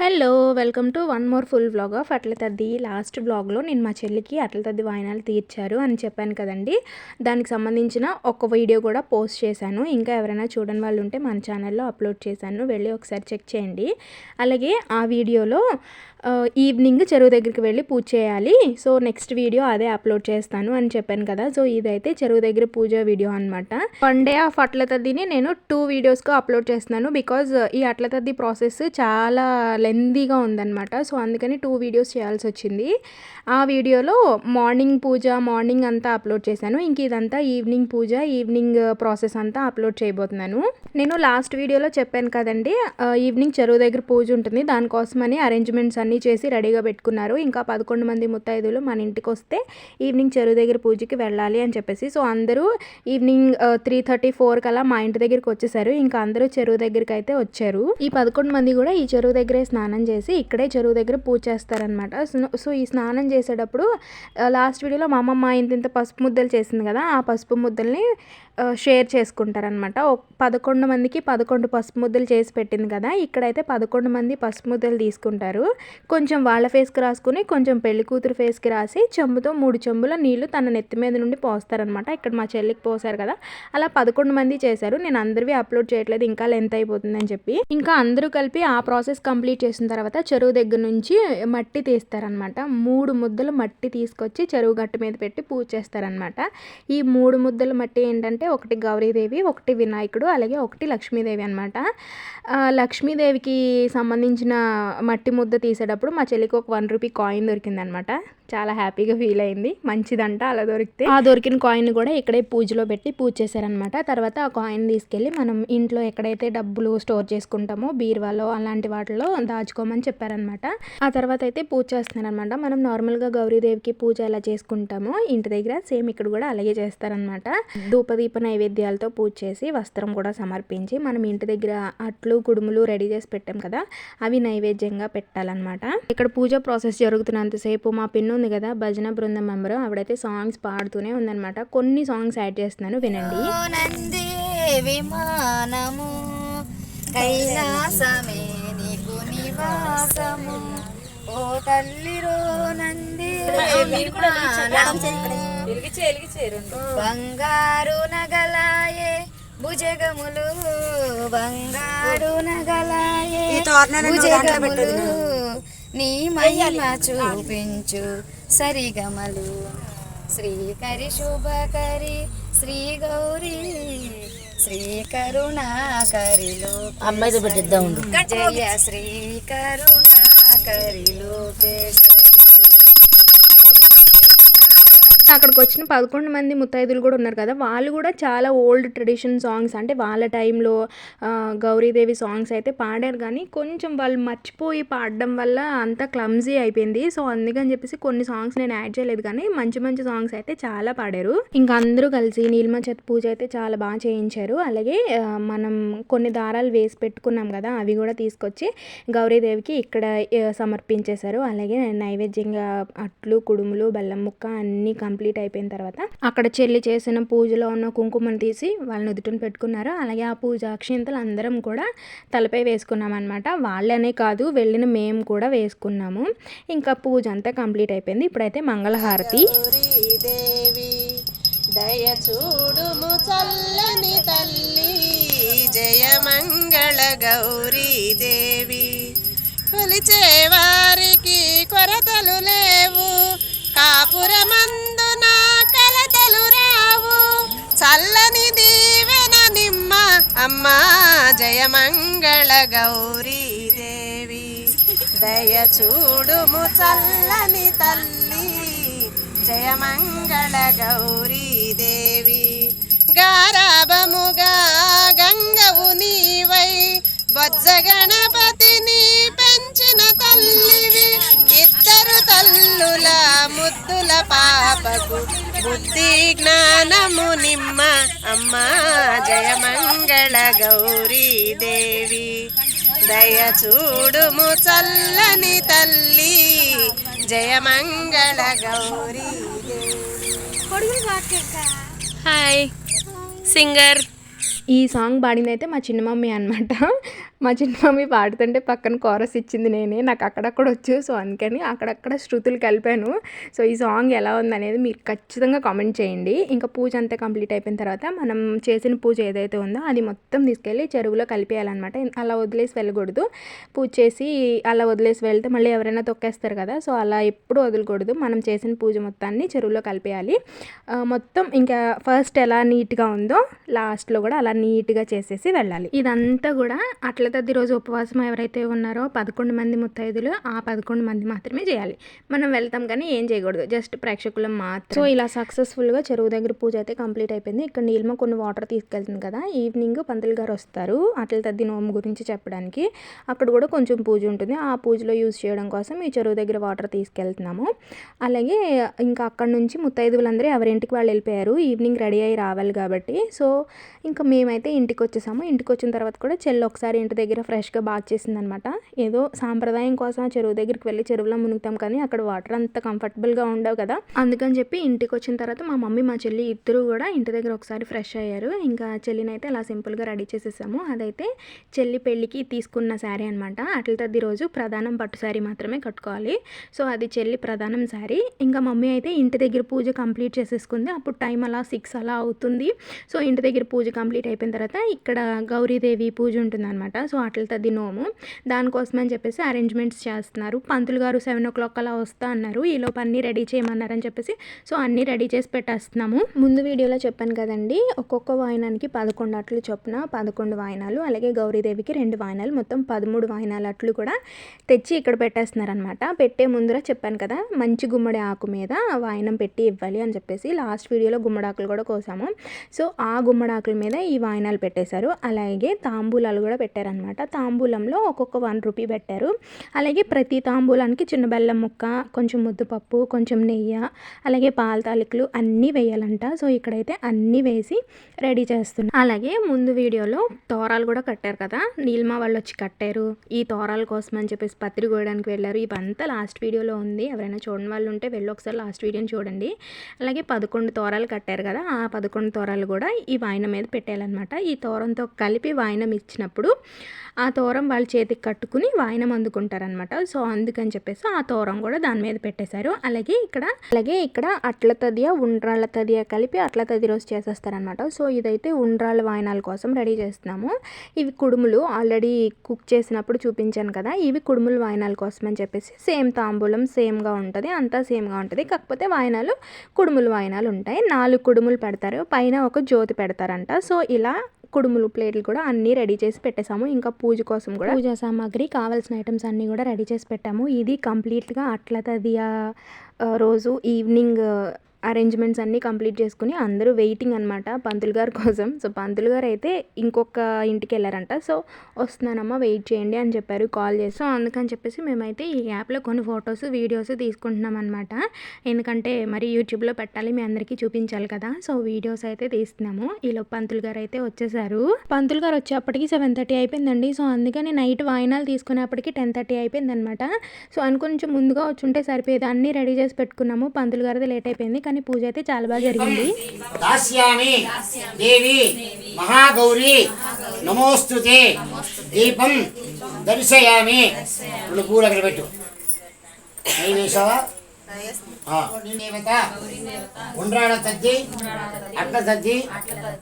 Hello welcome to one more full blog of Atla Taddi. Last బ్లాగ్లో నేను మా చెల్లికి అట్ల తద్ది వాయినాలు తీర్చారు అని చెప్పాను కదండి. దానికి సంబంధించిన ఒక వీడియో కూడా పోస్ట్ చేశాను. ఇంకా ఎవరైనా చూడని వాళ్ళు ఉంటే మన ఛానల్లో అప్లోడ్ చేశాను. వెళ్ళి ఒకసారి చెక్ చేయండి. అలాగే ఆ వీడియోలో ఈవినింగ్ చెరువు దగ్గరికి వెళ్ళి పూజ చేయాలి. సో నెక్స్ట్ వీడియో అదే అప్లోడ్ చేస్తాను అని చెప్పాను కదా. సో ఇదైతే చెరువు దగ్గర పూజ వీడియో అనమాట వన్ డే ఆఫ్ అట్ల తద్దిని నేను టూ వీడియోస్గా అప్లోడ్ చేస్తున్నాను. బికాజ్ ఈ అట్ల తద్ది ప్రాసెస్ చాలా లెందీగా ఉందన్నమాట. సో అందుకని టూ వీడియోస్ చేయాల్సి వచ్చింది. ఆ వీడియోలో మార్నింగ్ పూజ మార్నింగ్ అంతా అప్లోడ్ చేశాను. ఇంక ఇదంతా ఈవినింగ్ పూజ ఈవినింగ్ ప్రాసెస్ uh, అంతా అప్లోడ్ చేయబోతున్నాను. నేను లాస్ట్ వీడియోలో చెప్పాను కదండి uh, ఈవినింగ్ చెరువు దగ్గర పూజ ఉంటుంది. దానికోసమని అరేంజ్మెంట్స్ అన్నీ చేసి రెడీగా పెట్టుకున్నారు. ఇంకా పదకొండు మంది ముత్తైదులు మన ఇంటికి వస్తే ఈవినింగ్ చెరువు దగ్గర పూజకి వెళ్ళాలి అని చెప్పేసి. సో అందరూ ఈవినింగ్ త్రీ థర్టీ ఫోర్ కల్లా మా ఇంటి దగ్గరికి వచ్చేసారు. ఇంకా అందరూ చెరువు దగ్గరికి అయితే వచ్చారు. ఈ పదకొండు మంది కూడా ఈ చెరువు దగ్గరే స్నానం చేసి ఇక్కడే చెరువు దగ్గర పూజ చేస్తారనమాట సో ఈ స్నానం చేసేటప్పుడు లాస్ట్ వీడియోలో మా అమ్మమ్మ ఇంత ఇంత పసుపు ముద్దలు చేసింది కదా ఆ పసుపు ముద్దల్ని షేర్ చేసుకుంటారనమాట పదకొండు మందికి పదకొండు పసుపు ముద్దలు చేసి పెట్టింది కదా ఇక్కడైతే పదకొండు మంది పసుపు ముద్దలు తీసుకుంటారు. కొంచెం వాళ్ళ ఫేస్కి రాసుకుని కొంచెం పెళ్ళి కూతురు ఫేస్కి రాసి చెంబుతో మూడు చెంబుల నీళ్ళు తన నెత్తి మీద నుండి పోస్తారనమాట ఇక్కడ మా చెల్లికి పోసారు కదా అలా పదకొండు మంది చేశారు. నేను అందరివి అప్లోడ్ చేయట్లేదు ఇంకా లెంత్ అయిపోతుందని చెప్పి. ఇంకా అందరూ కలిపి ఆ ప్రాసెస్ కంప్లీట్ చేసిన తర్వాత చెరువు దగ్గర నుంచి మట్టి తీస్తారనమాట మూడు ముద్దలు మట్టి తీసుకొచ్చి చెరువు గట్టు మీద పెట్టి పూజ చేస్తారనమాట ఈ మూడు ముద్దల మట్టి ఏంటంటే ఒకటి గౌరీదేవి ఒకటి వినాయకుడు అలాగే ఒకటి లక్ష్మీదేవి అనమాట లక్ష్మీదేవికి సంబంధించిన మట్టి ముద్ద తీసేటప్పుడు మా చెల్లికి ఒక వన్ రూపీ కాయిన్ దొరికిందనమాట చాలా హ్యాపీగా ఫీల్ అయింది. మంచిదంట అలా దొరికితే. ఆ దొరికిన కాయిన్ కూడా ఇక్కడే పూజలో పెట్టి పూజ చేశారనమాట తర్వాత ఆ కాయిన్ తీసుకెళ్ళి మనం ఇంట్లో ఎక్కడైతే డబ్బులు స్టోర్ చేసుకుంటామో బీరువాలో అలాంటి వాటిలో దాచుకోమని చెప్పారనమాట ఆ తర్వాత అయితే పూజ చేస్తున్నారనమాట మనం నార్మల్గా గౌరీదేవికి పూజ ఎలా చేసుకుంటామో ఇంటి దగ్గర సేమ్ ఇక్కడ కూడా అలాగే చేస్తారనమాట ధూపదీప నైవేద్యాలతో పూజ చేసి వస్త్రం కూడా సమర్పించి మనం ఇంటి దగ్గర అట్లు కుడుములు రెడీ చేసి పెట్టాం కదా అవి నైవేద్యంగా పెట్టాలన్నమాట. ఇక్కడ పూజ ప్రాసెస్ జరుగుతున్నంతసేపు మా పిన్ను ఉంది కదా భజన బృందం మెంబరు ఆవిడైతే సాంగ్స్ పాడుతూనే ఉందన్నమాట. కొన్ని సాంగ్స్ యాడ్ చేస్తున్నాను వినండి. ఓ నంది విమానము కైలాసమే నీకు నివాసము. ఓ తల్లిరో నంది బంగారు నగలాయే భుజగములు. బంగారు నగలాయే భుజగములు. నీ మహిమ చూపించు సరిగమలు. శ్రీకరి శుభకరి శ్రీ గౌరీ శ్రీ కరుణాకరిలో అమ్మాయితో పెట్టిద్దాం. జయ శ్రీ కరుణాకరి లోకేశ్వరి. అక్కడికి వచ్చిన పదకొండు మంది ముత్తైదులు కూడా ఉన్నారు కదా వాళ్ళు కూడా చాలా ఓల్డ్ ట్రెడిషన్ సాంగ్స్ అంటే వాళ్ళ టైంలో గౌరీదేవి సాంగ్స్ అయితే పాడారు. కానీ కొంచెం వాళ్ళు మర్చిపోయి పాడడం వల్ల అంత క్లమ్జీ అయిపోయింది. సో అందుకని చెప్పేసి కొన్ని సాంగ్స్ నేను యాడ్ చేయలేదు. కానీ మంచి మంచి సాంగ్స్ అయితే చాలా పాడారు. ఇంకా అందరూ కలిసి నీలిమ చేత పూజ అయితే చాలా బాగా చేయించారు. అలాగే మనం కొన్ని దారాలు వేసి పెట్టుకున్నాం కదా అవి కూడా తీసుకొచ్చి గౌరీదేవికి ఇక్కడ సమర్పించేశారు. అలాగే నైవేద్యంగా అట్లు కుడుములు బెల్లం ముక్క అన్నీ కంప్లీట్ కంప్లీట్ అయిపోయిన తర్వాత అక్కడ చెల్లి చేసిన పూజలో ఉన్న కుంకుమను తీసి వాళ్ళని నుదుటిని పెట్టుకున్నారు. అలాగే ఆ పూజ అక్షింతలు అందరం కూడా తలపై వేసుకున్నాం అనమాట వాళ్ళనే కాదు వెళ్ళిన మేము కూడా వేసుకున్నాము. ఇంకా పూజ అంతా కంప్లీట్ అయిపోయింది. ఇప్పుడైతే మంగళహారతి. దేవి దయ చూడుము చల్లని తల్లి. జయ మంగళ గౌరీ దేవి కొలిచే వారికి కొరతలు లేవు. కాపురమందున చల్లని దీవెన నిమ్మ అమ్మా జయమంగళ గౌరీ దేవి దయ చూడుము చల్లని తల్లి జయమంగళ గౌరీ దేవి గారాబముగా గంగవు నీవై బొజ్జ గణపతిని పెంచిన తల్లివి ఇద్దరు తల్లుల ముద్దుల పాపకు బుద్ధి జ్ఞానము నిమ్మ. అమ్మా జయ మంగళ గౌరీ దేవి దయ చూడుము చల్లని తల్లి జయ మంగళ గౌరీ హాయ్ సింగర్. ఈ సాంగ్ పాడింది అయితే మా చిన్న మమ్మీ అనమాట మా చిన్న మమ్మీ పాడుతుంటే పక్కన కోరస్ ఇచ్చింది నేనే. నాకు అక్కడక్కడ వచ్చు. సో అందుకని అక్కడక్కడ శృతులు కలిపాను సో ఈ సాంగ్ ఎలా ఉందనేది మీరు ఖచ్చితంగా కామెంట్ చేయండి. ఇంకా పూజ అంతా కంప్లీట్ అయిపోయిన తర్వాత మనం చేసిన పూజ ఏదైతే ఉందో అది మొత్తం తీసుకెళ్ళి చెరువులో కలిపేయాలన్నమాట. అలా వదిలేసి వెళ్ళకూడదు. పూజ చేసి అలా వదిలేసి వెళ్తే మళ్ళీ ఎవరైనా తొక్కేస్తారు కదా. సో అలా ఎప్పుడు వదలకూడదు. మనం చేసిన పూజ మొత్తాన్ని చెరువులో కలిపేయాలి. మొత్తం ఇంకా ఫస్ట్ ఎలా నీట్గా ఉందో లాస్ట్లో కూడా అలా నీట్గా చేసేసి వెళ్ళాలి. ఇదంతా కూడా అట్లా తద్ది రోజు ఉపవాసం ఎవరైతే ఉన్నారో పదకొండు మంది ముత్తైదులు ఆ పదకొండు మంది మాత్రమే చేయాలి. మనం వెళ్తాం కానీ ఏం చేయకూడదు. జస్ట్ ప్రేక్షకులం మాత్రం సో ఇలా సక్సెస్ఫుల్గా చెరువు దగ్గర పూజ అయితే కంప్లీట్ అయిపోయింది. ఇక్కడ నీలిమ కొన్ని వాటర్ తీసుకెళ్తుంది కదా. ఈవినింగ్ పంతులు గారు వస్తారు. అట్ల తద్ది నోము గురించి చెప్పడానికి. అక్కడ కూడా కొంచెం పూజ ఉంటుంది. ఆ పూజలో యూజ్ చేయడం కోసం ఈ చెరువు దగ్గర వాటర్ తీసుకెళ్తున్నాము. అలాగే ఇంకా అక్కడ నుంచి ముత్తైదువులందరూ ఎవరింటికి వాళ్ళు వెళ్ళిపోయారు. ఈవినింగ్ రెడీ అయ్యి రావాలి కాబట్టి. సో ఇంకా మేమైతే ఇంటికి వచ్చేసాము. ఇంటికి వచ్చిన తర్వాత కూడా చెల్లి ఒకసారి ఇంటి దగ్గర ఫ్రెష్గా బాగా చేసిందనమాట. ఏదో సాంప్రదాయం కోసం ఆ చెరువు దగ్గరికి వెళ్ళి చెరువులో మునుగుతాం కానీ అక్కడ వాటర్ అంత కంఫర్టబుల్గా ఉండవు కదా. అందుకని చెప్పి ఇంటికి వచ్చిన తర్వాత మా మమ్మీ మా చెల్లి ఇద్దరు కూడా ఇంటి దగ్గర ఒకసారి ఫ్రెష్ అయ్యారు. ఇంకా చెల్లిని అయితే అలా సింపుల్గా రెడీ చేసేసాము. అదైతే చెల్లి పెళ్ళికి తీసుకున్న శారీ అనమాట. అట్లతద్ది రోజు ప్రధానం పట్టు శారీ మాత్రమే కట్టుకోవాలి. సో అది చెల్లి ప్రధానం శారీ. ఇంకా మమ్మీ అయితే ఇంటి దగ్గర పూజ కంప్లీట్ చేసేసుకుంది. అప్పుడు టైం అలా సిక్స్ అలా అవుతుంది. సో ఇంటి దగ్గర పూజ కంప్లీట్ అయిపోయిన తర్వాత ఇక్కడ గౌరీదేవి పూజ ఉంటుందన్నమాట సో అట్ల తద్ది నోము దానికోసం అని చెప్పేసి అరేంజ్మెంట్స్ చేస్తున్నారు. పంతులు గారు సెవెన్ ఓ క్లాక్ అలా వస్తా అన్నారు. ఈలోపు అన్నీ రెడీ చేయమన్నారని చెప్పేసి సో అన్నీ రెడీ చేసి పెట్టేస్తున్నాము. ముందు వీడియోలో చెప్పాను కదండి ఒక్కొక్క వాయినానికి పదకొండు అట్లు చొప్పున పదకొండు వాయినాలు అలాగే గౌరీదేవికి రెండు వాయినాలు మొత్తం పదమూడు వాయినాలు అట్లు కూడా తెచ్చి ఇక్కడ పెట్టేస్తున్నారనమాట పెట్టే ముందర చెప్పాను కదా మంచి గుమ్మడి ఆకు మీద వాయినం పెట్టి ఇవ్వాలి అని చెప్పేసి లాస్ట్ వీడియోలో గుమ్మడాకులు కూడా కోసాము. సో ఆ గుమ్మడాకుల మీద ఈ వాయినాలు పెట్టేశారు. అలాగే తాంబూలాలు కూడా పెట్టారనమాట అనమాట. తాంబూలంలో ఒక్కొక్క వన్ రూపీ పెట్టారు. అలాగే ప్రతి తాంబూలానికి చిన్న బెల్లం ముక్క కొంచెం ముద్దుపప్పు కొంచెం నెయ్యి అలాగే పాల తాలికలు అన్నీ వేయాలంట. సో ఇక్కడైతే అన్నీ వేసి రెడీ చేస్తున్నాం. అలాగే ముందు వీడియోలో తోరాలు కూడా కట్టారు కదా. నీల్మా వాళ్ళు వచ్చి కట్టారు. ఈ తోరాల కోసం అని చెప్పేసి పత్రి కోయడానికి వెళ్ళారు. ఇవంతా లాస్ట్ వీడియోలో ఉంది. ఎవరైనా చూడని వాళ్ళు ఉంటే వెళ్ళి ఒకసారి లాస్ట్ వీడియోని చూడండి. అలాగే పదకొండు తోరాలు కట్టారు కదా. ఆ పదకొండు తోరాలు కూడా ఈ వాయినం మీద పెట్టాలన్నమాట. ఈ తోరంతో కలిపి వాయినం ఇచ్చినప్పుడు ఆ తోరం వాళ్ళ చేతికి కట్టుకుని వాయినం అందుకుంటారనమాట సో అందుకని చెప్పేసి ఆ తోరం కూడా దాని మీద పెట్టేశారు. అలాగే ఇక్కడ అలాగే ఇక్కడ అట్ల తదియ ఉండ్రాళ్ళ తదియ కలిపి అట్ల తది రోజు చేసేస్తారనమాట సో ఇదైతే ఉండ్రాళ్ళ వాయినాల కోసం రెడీ చేస్తున్నాము. ఇవి కుడుములు ఆల్రెడీ కుక్ చేసినప్పుడు చూపించాను కదా ఇవి కుడుములు వాయినాల కోసం అని చెప్పేసి సేమ్ తాంబూలం సేమ్గా ఉంటుంది అంతా సేమ్గా ఉంటుంది. కాకపోతే వాయినాలు కుడుములు వాయినాలు ఉంటాయి. నాలుగు కుడుములు పెడతారు పైన ఒక జ్యోతి పెడతారంట. సో ఇలా కుడుములు ప్లేట్లు కూడా అన్నీ రెడీ చేసి పెట్టేశాము. ఇంకా పూజ కోసం కూడా పూజా సామాగ్రి కావాల్సిన ఐటమ్స్ అన్నీ కూడా రెడీ చేసి పెట్టాము. ఇది కంప్లీట్గా అట్ల తదియా రోజు ఈవినింగ్ అరేంజ్మెంట్స్ అన్నీ కంప్లీట్ చేసుకుని అందరూ వెయిటింగ్ అనమాట పంతులు గారి కోసం. సో పంతులు గారు అయితే ఇంకొక ఇంటికి వెళ్ళారంట. సో వస్తున్నానమ్మా వెయిట్ చేయండి అని చెప్పారు కాల్ చేసి. సో అందుకని చెప్పేసి మేమైతే ఈ యాప్లో కొన్ని ఫొటోస్ వీడియోస్ తీసుకుంటున్నాం అనమాట ఎందుకంటే మరి యూట్యూబ్లో పెట్టాలి మీ అందరికీ చూపించాలి కదా. సో వీడియోస్ అయితే తీస్తున్నాము. ఈలో పంతులు గారు అయితే వచ్చేసారు. పంతులు గారు వచ్చేప్పటికి సెవెన్ థర్టీ అయిపోయిందండి. సో అందుకని నైట్ వాయినాలు తీసుకునేప్పటికి టెన్ థర్టీ అయిపోయింది అనమాట సో అని కొంచెం ముందుగా వచ్చి ఉంటే సరిపోయేది. అన్నీ రెడీ చేసి పెట్టుకున్నాము. పంతులు గారిది లేట్ అయిపోయింది. కానీ పూజ అయితే చాలా బాగా జరిగింది. దాస్యామి దేవి మహాగౌరి నమోస్తుతే దీపం దర్శయామి రెండు పూలు అక్కడ పెట్టు. వేసావా దేవత ఉండ్రాడ తద్ది అట్ల తద్ది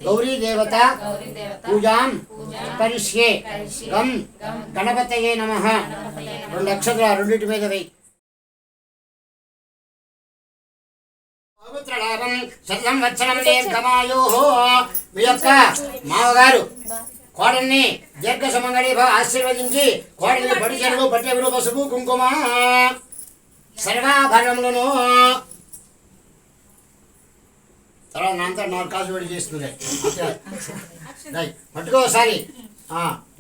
గౌరీ దేవత పూజాం కరిష్యే గం గణపతయే నమ. రెండు అక్షరాలు రెండింటి మీద వెయ్యి సంవత్సరం దీర్ఘమాయు మీ యొక్క మామగారు కోడల్ని దీర్ఘ సుమంగళి ఆశీర్వదించి కోడల్ని బడి చెరువు బట్టెగులు పసుపు కుంకుమ సర్వాభరణములను తర్వాత నాంతా నాలుగు కాసు వేడి చేస్తుంది. పట్టుకో ఒకసారి.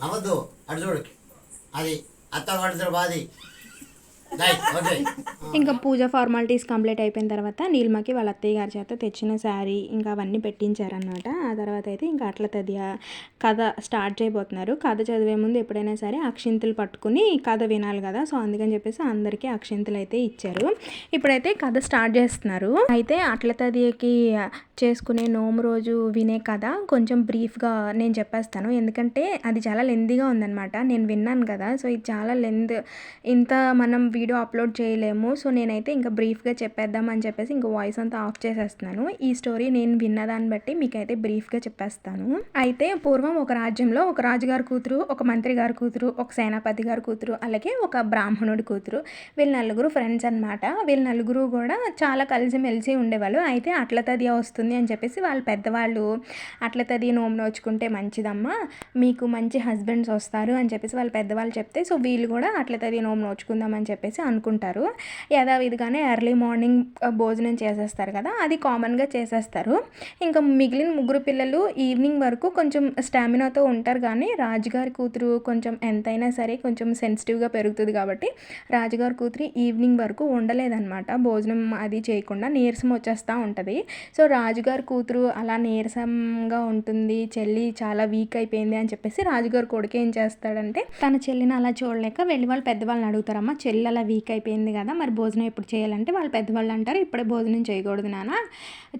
నవ్వద్దు. అటు చూడు. అది అత్త పడుతురు బాది. ఇంకా పూజ ఫార్మాలిటీస్ కంప్లీట్ అయిపోయిన తర్వాత నీల్మకి వాళ్ళ అత్తయ్య గారి చేత తెచ్చిన శారీ ఇంకా అవన్నీ పెట్టించారనమాట ఆ తర్వాత అయితే ఇంకా అట్ల తదియ కథ స్టార్ట్ చేయబోతున్నారు. కథ చదివే ముందు ఎప్పుడైనా సరే అక్షింతలు పట్టుకుని కథ వినాలి కదా. సో అందుకని చెప్పేసి అందరికీ అక్షింతలు అయితే ఇచ్చారు. ఇప్పుడైతే కథ స్టార్ట్ చేస్తున్నారు. అయితే అట్ల తదియకి చేసుకునే నోము రోజు వినే కథ కొంచెం బ్రీఫ్గా నేను చెప్పేస్తాను. ఎందుకంటే అది చాలా లెందీగా ఉందన్నమాట. నేను విన్నాను కదా. సో ఇది చాలా లెంత్ ఇంత మనం వీడియో వీడియో అప్లోడ్ చేయలేము. సో నేనైతే ఇంకా బ్రీఫ్గా చెప్పేద్దాం అని చెప్పేసి ఇంకా వాయిస్ అంతా ఆఫ్ చేసేస్తున్నాను. ఈ స్టోరీ నేను విన్నదాన్ని బట్టి మీకైతే బ్రీఫ్గా చెప్పేస్తాను. అయితే పూర్వం ఒక రాజ్యంలో ఒక రాజుగారి కూతురు ఒక మంత్రి గారి కూతురు ఒక సేనాపతి గారి కూతురు అలాగే ఒక బ్రాహ్మణుడి కూతురు. వీళ్ళ నలుగురు ఫ్రెండ్స్ అన్నమాట. వీళ్ళ నలుగురు కూడా చాలా కలిసిమెలిసి ఉండేవాళ్ళు. అయితే అట్ల తదియా వస్తుంది అని చెప్పేసి వాళ్ళ పెద్దవాళ్ళు అట్ల తది నోము నోచుకుంటే మంచిదమ్మా మీకు మంచి హస్బెండ్స్ వస్తారు అని చెప్పేసి వాళ్ళ పెద్దవాళ్ళు చెప్తే సో వీళ్ళు కూడా అట్ల తది నోము నోచుకుందామని అని చెప్పేసి అనుకుంటారు. యథావిధిగానే ఎర్లీ మార్నింగ్ భోజనం చేసేస్తారు కదా అది కామన్గా చేసేస్తారు. ఇంకా మిగిలిన ముగ్గురు పిల్లలు ఈవినింగ్ వరకు కొంచెం స్టామినాతో ఉంటారు కానీ రాజుగారి కూతురు కొంచెం ఎంతైనా సరే కొంచెం సెన్సిటివ్గా పెరుగుతుంది కాబట్టి రాజుగారి కూతురు ఈవినింగ్ వరకు ఉండలేదన్నమాట. భోజనం అది చేయకుండా నీరసం వచ్చేస్తూ ఉంటుంది. సో రాజుగారి కూతురు అలా నీరసంగా ఉంటుంది చెల్లి చాలా వీక్ అయిపోయింది అని చెప్పేసి రాజుగారు కొడుకు ఏం చేస్తాడంటే తన చెల్లిని అలా చూడలేక వెళ్ళి వాళ్ళు పెద్దవాళ్ళని అడుగుతారమ్మా చెల్లి అలా వీక్ అయిపోయింది కదా మరి భోజనం ఎప్పుడు చేయాలంటే వాళ్ళ పెద్దవాళ్ళు అంటారు ఇప్పుడే భోజనం చేయకూడదు నాన్న.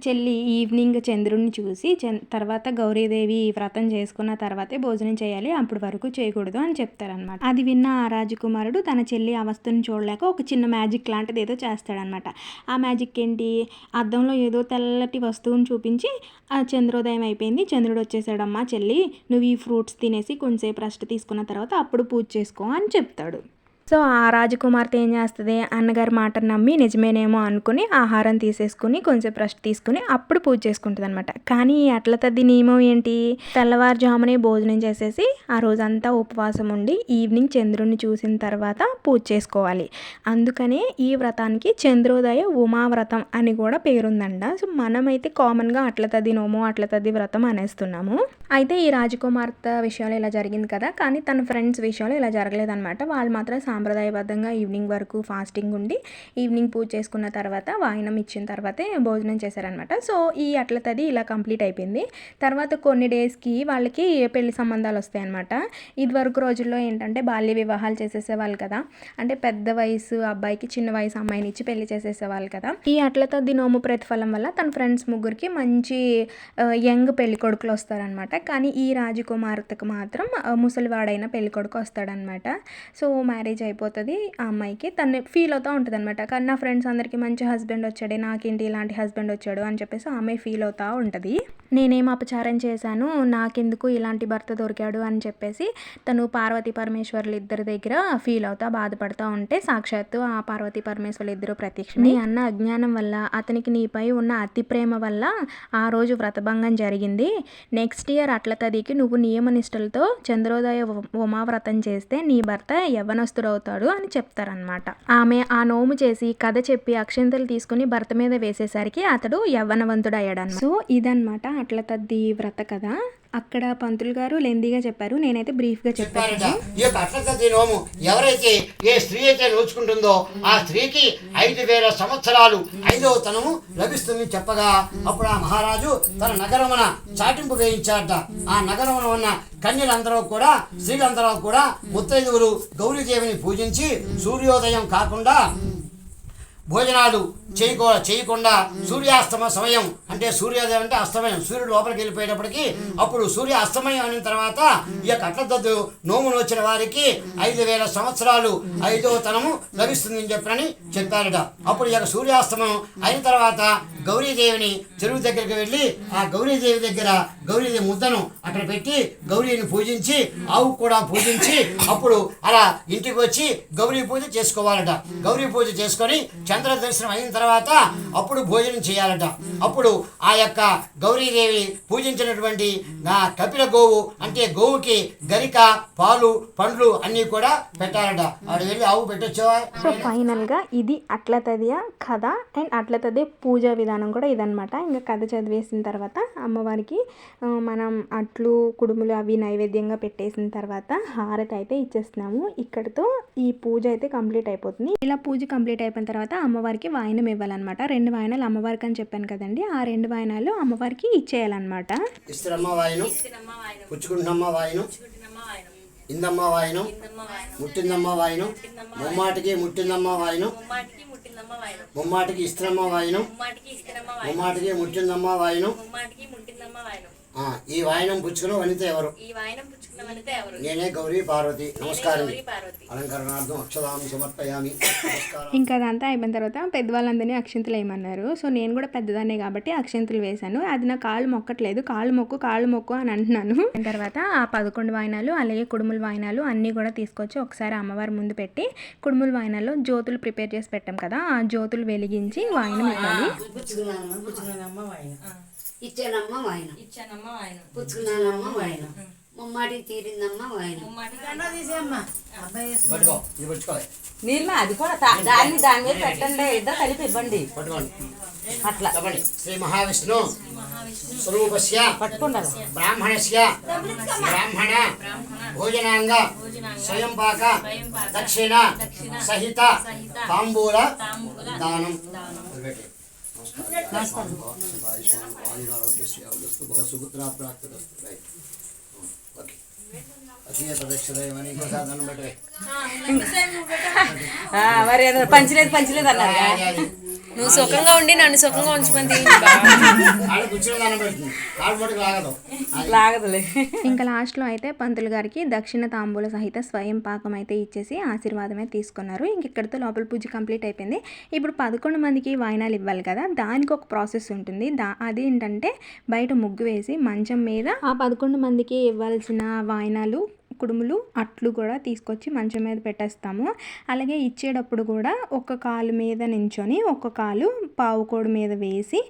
చెల్లి ఈవినింగ్ చంద్రుడిని చూసి చంద్ తర్వాత గౌరీదేవి వ్రతం చేసుకున్న తర్వాతే భోజనం చేయాలి అప్పటి వరకు చేయకూడదు అని చెప్తారనమాట అది విన్న ఆ రాజకుమారుడు తన చెల్లి అవస్థను చూడలేక ఒక చిన్న మ్యాజిక్ లాంటిది ఏదో చేస్తాడనమాట ఆ మ్యాజిక్ ఏంటి? అద్దంలో ఏదో తెల్లటి వస్తువుని చూపించి ఆ చంద్రోదయం అయిపోయింది చంద్రుడు వచ్చేసాడమ్మా చెల్లి నువ్వు ఈ ఫ్రూట్స్ తినేసి కొంచెంసేపు రెస్ట్ తీసుకున్న తర్వాత అప్పుడు పూజ చేసుకో అని చెప్తాడు. సో ఆ రాజకుమార్తె ఏం చేస్తుంది? అన్నగారి మాట నమ్మి నిజమేనేమో అనుకుని ఆహారం తీసేసుకుని కొంచెం రెస్ట్ తీసుకుని అప్పుడు పూజ చేసుకుంటుంది అనమాట కానీ ఈ అట్ల తద్ది నియమం ఏంటి? తెల్లవారుజామునే భోజనం చేసేసి ఆ రోజంతా ఉపవాసం ఉండి ఈవినింగ్ చంద్రుడిని చూసిన తర్వాత పూజ చేసుకోవాలి. అందుకనే ఈ వ్రతానికి చంద్రోదయ ఉమావ్రతం అని కూడా పేరుందంట. సో మనమైతే కామన్గా అట్ల తది నోము అట్ల తది వ్రతం అనేస్తున్నాము. అయితే ఈ రాజకుమార్తె విషయాలు ఇలా జరిగింది కదా? కానీ తన ఫ్రెండ్స్ విషయాలు ఇలా జరగలేదన్నమాట. వాళ్ళు మాత్రం సాంప్రదాయబద్ధంగా ఈవినింగ్ వరకు ఫాస్టింగ్ ఉండి ఈవినింగ్ పూజ చేసుకున్న తర్వాత వాయినం ఇచ్చిన తర్వాతే భోజనం చేశారనమాట సో ఈ అట్లతది ఇలా కంప్లీట్ అయిపోయింది. తర్వాత కొన్ని డేస్కి వాళ్ళకి పెళ్ళి సంబంధాలు వస్తాయన్నమాట. ఇదివరకు రోజుల్లో ఏంటంటే బాల్య వివాహాలు చేసేసేవాళ్ళు కదా. అంటే పెద్ద వయసు అబ్బాయికి చిన్న వయసు అమ్మాయిని ఇచ్చి పెళ్ళి చేసేసేవాళ్ళు కదా. ఈ అట్ల నోము ప్రతిఫలం వల్ల తన ఫ్రెండ్స్ ముగ్గురికి మంచి యంగ్ పెళ్ళి కొడుకులు వస్తారనమాట కానీ ఈ రాజకుమార్తెకు మాత్రం ముసలివాడైన పెళ్ళి కొడుకు వస్తాడనమాట సో మ్యారేజ్ అయిపోతుంది ఆ అమ్మాయికి. తను ఫీల్ అవుతూ ఉంటుంది అనమాట కానీ నా ఫ్రెండ్స్ అందరికీ మంచి హస్బెండ్ వచ్చాడే నాకేంటి ఇలాంటి హస్బెండ్ వచ్చాడు అని చెప్పేసి ఆ అమ్మాయి ఫీల్ అవుతూ ఉంటుంది. నేనేం అపచారం చేశాను నాకెందుకు ఇలాంటి భర్త దొరికాడు అని చెప్పేసి తను పార్వతీ పరమేశ్వర్లు ఇద్దరి దగ్గర ఫీల్ అవుతా బాధపడుతూ ఉంటే సాక్షాత్తు ఆ పార్వతీ పరమేశ్వర్లు ఇద్దరు ప్రత్యక్ష నీ అన్న అజ్ఞానం వల్ల అతనికి నీపై ఉన్న అతి ప్రేమ వల్ల ఆ రోజు వ్రతభంగం జరిగింది. నెక్స్ట్ ఇయర్ అట్ల తదికి నువ్వు నియమనిష్టలతో చంద్రోదయ ఉమావ్రతం చేస్తే నీ భర్త యవ్వనస్తుడవుతాడు అని చెప్తారనమాట ఆమె ఆ నోము చేసి కథ చెప్పి అక్షంతలు తీసుకుని భర్త మీద వేసేసరికి అతడు యవ్వనవంతుడు అయ్యాడు సో ఇదన్నమాట అట్ల తద్ది వ్రత కథ అక్కడ పంతులు గారు లెందీగా చెప్పారు నేనైతే బ్రీఫ్గా చెప్పాను. చెప్పారట ఈ యొక్క నోము ఎవరైతే ఏ స్త్రీ అయితే నోచుకుంటుందో ఆ స్త్రీకి ఐదు వేల సంవత్సరాలు ఐదవ తనము లభిస్తుంది చెప్పగా. అప్పుడు ఆ మహారాజు తన నగరమున చాటింపు వేయించాడట ఆ నగరమున ఉన్న కన్యలందరూ కూడా స్త్రీలందరూ కూడా ముత్తైదువులు గౌరీదేవిని పూజించి సూర్యోదయం కాకుండా భోజనాలు చేయకో చేయకుండా సూర్యాస్తమ సమయం అంటే సూర్యోదయం అంటే అస్తమయం. సూర్యుడు లోపలికి వెళ్ళిపోయేటప్పటికి అప్పుడు సూర్య అస్తమయం అయిన తర్వాత ఈ యొక్క అట్లదద్దు నోములు వచ్చిన వారికి ఐదు వేల సంవత్సరాలు ఐదవ తనము లభిస్తుందని చెప్పని చెప్పారట. అప్పుడు ఈ యొక్క సూర్యాస్తమయం అయిన తర్వాత గౌరీదేవిని చెరువు దగ్గరికి వెళ్ళి ఆ గౌరీదేవి దగ్గర గౌరీదేవి ముద్దను అక్కడ పెట్టి గౌరీని పూజించి ఆవు కూడా పూజించి అప్పుడు అలా ఇంటికి వచ్చి గౌరీ పూజ చేసుకోవాలట. గౌరీ పూజ చేసుకొని చంద్ర దర్శనం అయిన తర్వాత అప్పుడు భోజనం చేయాలట. అప్పుడు ఆ యొక్క గౌరీదేవి పూజించినటువంటి నా కపిల గోవు అంటే గోవుకి గరిక పాలు పండ్లు అన్నీ కూడా పెట్టాలట. ఆడు వెళ్ళి ఆవు పెట్టొచ్చేవా? సో ఫైనల్గా ఇది అట్ల తదియ కథ? అండ్ అట్ల పూజా విధానం. కూడా ఇదనమాట ఇంకా కథ చదివేసిన తర్వాత అమ్మవారికి మనం అట్లు కుడుములు అవి నైవేద్యంగా పెట్టేసిన తర్వాత హారతి అయితే ఇచ్చేస్తున్నాము. ఇక్కడితో ఈ పూజ అయితే కంప్లీట్ అయిపోతుంది. ఇలా పూజ కంప్లీట్ అయిపోయిన తర్వాత అమ్మవారికి వాయనం ఇవ్వాలన్నమాట. రెండు వాయనాలు అమ్మవారికి అని చెప్పాను కదండి. ఆ రెండు వాయనాలు అమ్మవారికి ఇచ్చేయాలన్నమాట. ఇస్తురమ్మ వాయనం పుచ్చుకుంటున్నమ్మ వాయనం ఇందమ్మ వాయనం ముట్టిందమ్మ వాయనం ముమ్మాటికి ముట్టిందమ్మ వాయనం ముమ్మాటికి ఇస్త్రమ్మ వాయనం. ముమ్మాటికి ముట్టిందమ్మ వాయనం. ఆ, ఈ వాయనం పుచ్చుకున్న వనిత ఎవరు? ఈ వాయనం పుచ్చుకున్న వనిత ఎవరు? నేనే గౌరీ పార్వతి. నమస్కారం. అలంకరణార్థం అక్షదాం సమర్పయామి. ఇంకా అదంతా అయిపోయిన తర్వాత పెద్దవాళ్ళందరినీ అక్షంతలు వేయమన్నారు. సో నేను కూడా పెద్దదాన్నే కాబట్టి అక్షంతలు వేశాను. అది నా కాళ్ళు మొక్కట్లేదు. కాళ్ళు మొక్కు కాళ్ళు మొక్కు అని అంటున్నాను. తర్వాత ఆ పదకొండు వాయినాలు అలాగే కుడుముల వాయినాలు అన్నీ కూడా తీసుకొచ్చి ఒకసారి అమ్మవారి ముందు పెట్టి కుడుముల వాయినాల్లో జ్యోతులు ప్రిపేర్ చేసి పెట్టాం కదా ఆ జ్యోతులు వెలిగించి వాయినం ఇవ్వాలి. ఇచ్చానమ్మ వాయనం. ఇచ్చానమ్మ పుచ్చుకున్నానమ్మ వాయనం. ముమ్మాటికి తీరిందమ్మ వాయనం. పట్టుకో ఇది పట్టుకోవాలి నీళ్ళ అది కూడా దాన్ని దాని మీద పెట్టండి ఇద్దరు కలిపి ఇవ్వండి. పట్టుకోండి. అట్లా. శ్రీ మహావిష్ణు. స్వరూపస్య. బ్రాహ్మణస్య. బ్రాహ్మణ. భోజనాంగ. స్వయం పాక దక్షిణ. సహిత. తాంబూల. దానం. सुभद्रा प्राप्त राइट ओके को साधन बटे మరి ఏదో పంచలేదు పంచలేదు అన్నారు నువ్వు సుఖంగా ఉండి నన్ను సుఖంగా లాగదు లాగదులే. ఇంకా లాస్ట్లో అయితే పంతులు గారికి దక్షిణ తాంబూల సహిత స్వయం పాకం అయితే ఇచ్చేసి ఆశీర్వాదమే తీసుకున్నారు. ఇంక ఇక్కడితో లోపల పూజ కంప్లీట్ అయిపోయింది. ఇప్పుడు పదకొండు మందికి వాయినాలు ఇవ్వాలి కదా దానికి ఒక ప్రాసెస్ ఉంటుంది. దా అదేంటంటే బయట ముగ్గు వేసి మంచం మీద ఆ పదకొండు మందికి ఇవ్వాల్సిన వాయినాలు కుడుములు అట్లు కూడా తీసుకొచ్చి మంచం మీద పెట్టేస్తాము. అలాగే ఇచ్చేటప్పుడు కూడా ఒక కాలు మీద నించొని ఒక కాలు పావుకోడు మీద వేసి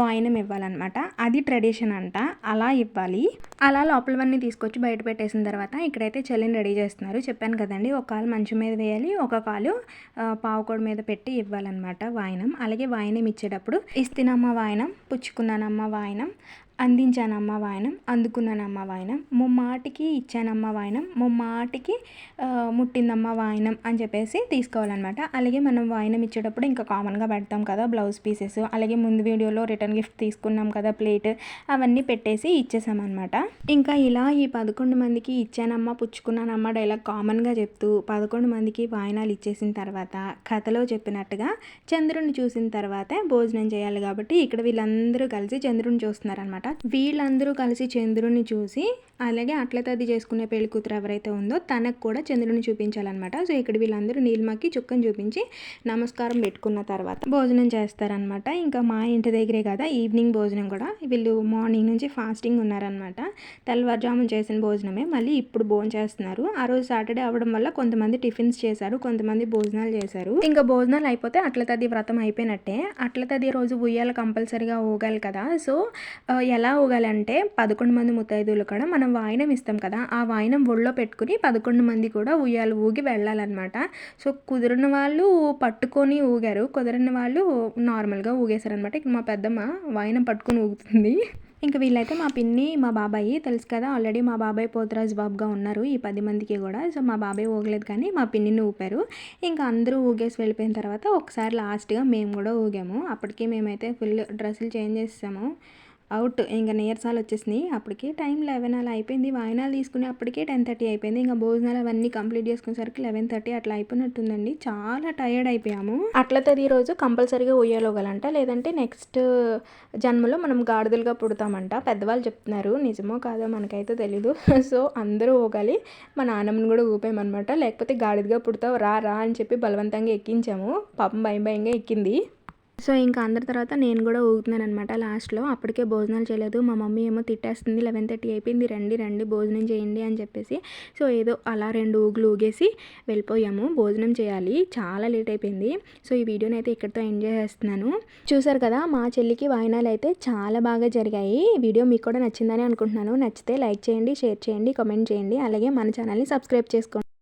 వాయినం ఇవ్వాలన్నమాట. అది ట్రెడిషన్ అంట. అలా ఇవ్వాలి. అలా లోపలవన్నీ తీసుకొచ్చి బయట పెట్టేసిన తర్వాత ఇక్కడైతే చెల్లిని రెడీ చేస్తున్నారు. చెప్పాను కదండి ఒక కాలు మంచం మీద వేయాలి ఒక కాలు పావుకోడి పావుకోడు మీద పెట్టి ఇవ్వాలన్నమాట వాయినం. అలాగే వాయినం ఇచ్చేటప్పుడు ఇస్తినమ్మ వాయినం పుచ్చుకున్నానమ్మ వాయినం అందించానమ్మ వాయనం అందుకున్నానమ్మ వాయనం. ముమ్మాటికి ఇచ్చానమ్మ వాయనం ముమ్మాటికి ఆ, ముట్టిందమ్మ వాయనం అని చెప్పేసి తీసుకోవాలన్నమాట. అలాగే మనం వాయనం ఇచ్చేటప్పుడు ఇంకా కామన్గా పెడతాం కదా బ్లౌజ్ పీసెస్. అలాగే ముందు వీడియోలో రిటర్న్ గిఫ్ట్ తీసుకున్నాం కదా ప్లేట్. అవన్నీ పెట్టేసి ఇచ్చేసామన్నమాట. ఇంకా ఇలా ఈ పదకొండు మందికి ఇచ్చానమ్మ పుచ్చుకున్నానమ్మ డైలాగ్ కామన్గా చెప్తూ పదకొండు మందికి వాయనాలు ఇచ్చేసిన తర్వాత కథలో చెప్పినట్టుగా చంద్రుడిని చూసిన తర్వాతే భోజనం చేయాలి కాబట్టి ఇక్కడ వీళ్ళందరూ కలిసి చంద్రుడిని చూస్తున్నారనమాట వీళ్ళందరూ కలిసి చంద్రుడిని చూసి అలాగే అట్ల తది చేసుకునే పెళ్ళి కూతురు ఎవరైతే ఉందో తనకు కూడా చంద్రుడిని చూపించాలన్నమాట. సో ఇక్కడ వీళ్ళందరూ నీలిమాకి చుక్కని చూపించి నమస్కారం పెట్టుకున్న తర్వాత భోజనం చేస్తారనమాట ఇంకా మా ఇంటి దగ్గరే కదా ఈవినింగ్ భోజనం కూడా. వీళ్ళు మార్నింగ్ నుంచి ఫాస్టింగ్ ఉన్నారనమాట తెల్లవారుజామున చేసిన భోజనమే. మళ్ళీ ఇప్పుడు భోజనం చేస్తున్నారు. ఆ రోజు సాటర్డే అవ్వడం వల్ల కొంతమంది టిఫిన్స్ చేశారు కొంతమంది భోజనాలు చేశారు. ఇంకా భోజనాలు అయిపోతే అట్ల తది వ్రతం అయిపోయినట్టే. అట్ల తది రోజు ఉయ్యాల కంపల్సరీగా ఊగాలి కదా. సో ఎలా ఊగాలంటే పదకొండు మంది ముత్తైదువులు కూడా మనం వాయినం ఇస్తాం కదా ఆ వాయినం ఒళ్ళో పెట్టుకుని పదకొండు మంది కూడా ఉయ్యాలు ఊగి వెళ్ళాలన్నమాట. సో కుదిరిన వాళ్ళు పట్టుకొని ఊగారు కుదిరిన వాళ్ళు నార్మల్గా ఊగేశారనమాట ఇక్కడ మా పెద్దమ్మ వాయినం పట్టుకొని ఊగుతుంది. ఇంకా వీళ్ళైతే మా పిన్ని మా బాబాయి తెలుసు కదా ఆల్రెడీ మా బాబాయ్ పోతరాజు బాబుగా ఉన్నారు ఈ పది మందికి కూడా. సో మా బాబాయ్ ఊగలేదు కానీ మా పిన్నిని ఊపారు. ఇంకా అందరూ ఊగేసి వెళ్ళిపోయిన తర్వాత ఒకసారి లాస్ట్గా మేము కూడా ఊగాము. అప్పటికి మేమైతే ఫుల్ డ్రెస్సులు చేంజ్ చేసాము అవుట్. ఇంకా నీరసాలు వచ్చేసినాయి. అప్పటికి టైం లెవెన్ అలా అయిపోయింది. వాయినాలు తీసుకుని అప్పటికే టెన్ థర్టీ అయిపోయింది. ఇంకా భోజనాలు అవన్నీ కంప్లీట్ చేసుకునేసరికి లెవెన్ థర్టీ అట్లా అయిపోయినట్టుందండి. చాలా టైర్డ్ అయిపోయాము. అట్లతో తది రోజు కంపల్సరీగా ఉయ్యాలోగలంట లేదంటే నెక్స్ట్ జన్మలో మనం గాడిదలుగా పుడతామంట. పెద్దవాళ్ళు చెప్తున్నారు. నిజమో కాదో మనకైతే తెలీదు. సో అందరూ ఊగాలి. మా నాన్నమ్మని కూడా ఊపామన్నమాట. లేకపోతే గాడిదగా పుడతావు రా రా అని చెప్పి బలవంతంగా ఎక్కించాము. పాపం భయం భయంగా ఎక్కింది. సో ఇంకా అందరి తర్వాత నేను కూడా ఊగుతున్నాను అనమాట లాస్ట్లో. అప్పటికే భోజనాలు చేయలేదు. మా మమ్మీ ఏమో తిట్టేస్తుంది. లెవెన్ థర్టీ అయిపోయింది. రండి రండి భోజనం చేయండి అని చెప్పేసి. సో ఏదో అలా రెండు ఊగులు ఊగేసి వెళ్ళిపోయాము. భోజనం చేయాలి. చాలా లేట్ అయిపోయింది. సో ఈ వీడియోని అయితే ఇక్కడితో ఎంజాయ్ చేస్తున్నాను చూసారు కదా మా చెల్లికి వాయినాలు అయితే చాలా బాగా జరిగాయి. వీడియో మీకు కూడా నచ్చిందని అనుకుంటున్నాను. నచ్చితే లైక్ చేయండి షేర్ చేయండి కామెంట్ చేయండి. అలాగే మన ఛానల్ని సబ్స్క్రైబ్ చేసుకోండి.